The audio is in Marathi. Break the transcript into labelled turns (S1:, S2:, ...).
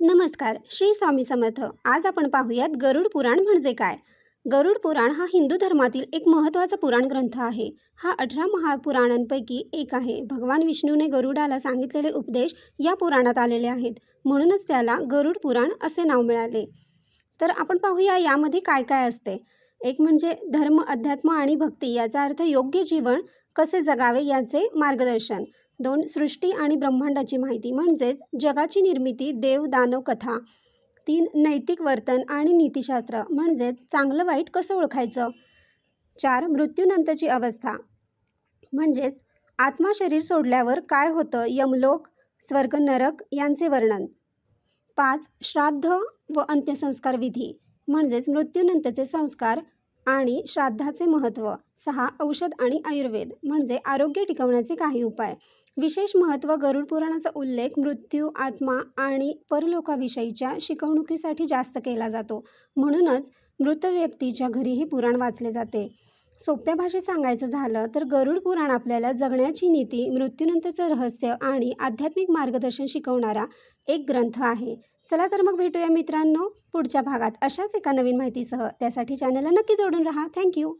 S1: नमस्कार श्री स्वामी समर्थ. आज आपण पाहूयात गरुड पुराण म्हणजे काय? गरुड पुराण हा हिंदू धर्मातील एक महत्त्वाचा पुराण ग्रंथ आहे. हा अठरा महापुराणांपैकी एक आहे. भगवान विष्णूने गरुडाला सांगितलेले उपदेश या पुराणात आलेले आहेत. म्हणूनच त्याला गरुड पुराण असे नाव मिळाले. तर आपण पाहूया यामध्ये काय काय असते? एक म्हणजे धर्म अध्यात्म आणि भक्ती याचा अर्थ योग्य जीवन कसे जगावे याचे मार्गदर्शन. दोन सृष्टी आणि ब्रह्मांडाची माहिती. म्हणजेच जगाची निर्मिती देव दानव कथा. तीन नैतिक वर्तन आणि नीतिशास्त्र. म्हणजेच चांगलं वाईट कसं ओळखायचं? चार मृत्यूनंतरची अवस्था. म्हणजेच आत्मा शरीर सोडल्यावर काय होतं? यमलोक स्वर्ग नरक यांचे वर्णन. पाच श्राद्ध व अंत्यसंस्कार विधी. म्हणजेच मृत्यूनंतरचे संस्कार आणि श्राद्धाचे महत्त्व. सहा औषध आणि आयुर्वेद म्हणजे आरोग्य टिकवण्याचे काही उपाय. विशेष महत्त्व गरुड पुराणाचा उल्लेख मृत्यू आत्मा आणि परलोकाविषयीच्या शिकवणुकीसाठी जास्त केला जातो. म्हणूनच मृत व्यक्तीच्या घरीही पुराण वाचले जाते. सोप्या भाषेत सांगायचं झालं तर गरुड पुराण आपल्याला जगण्याची नीती मृत्यूनंतरचं रहस्य आणि आध्यात्मिक मार्गदर्शन शिकवणारा एक ग्रंथ आहे. चला तर मग भेटूया मित्रांनो पुढच्या भागात अशाच एका नवीन माहितीसह. त्यासाठी चॅनलला नक्की जोडून राहा. थँक्यू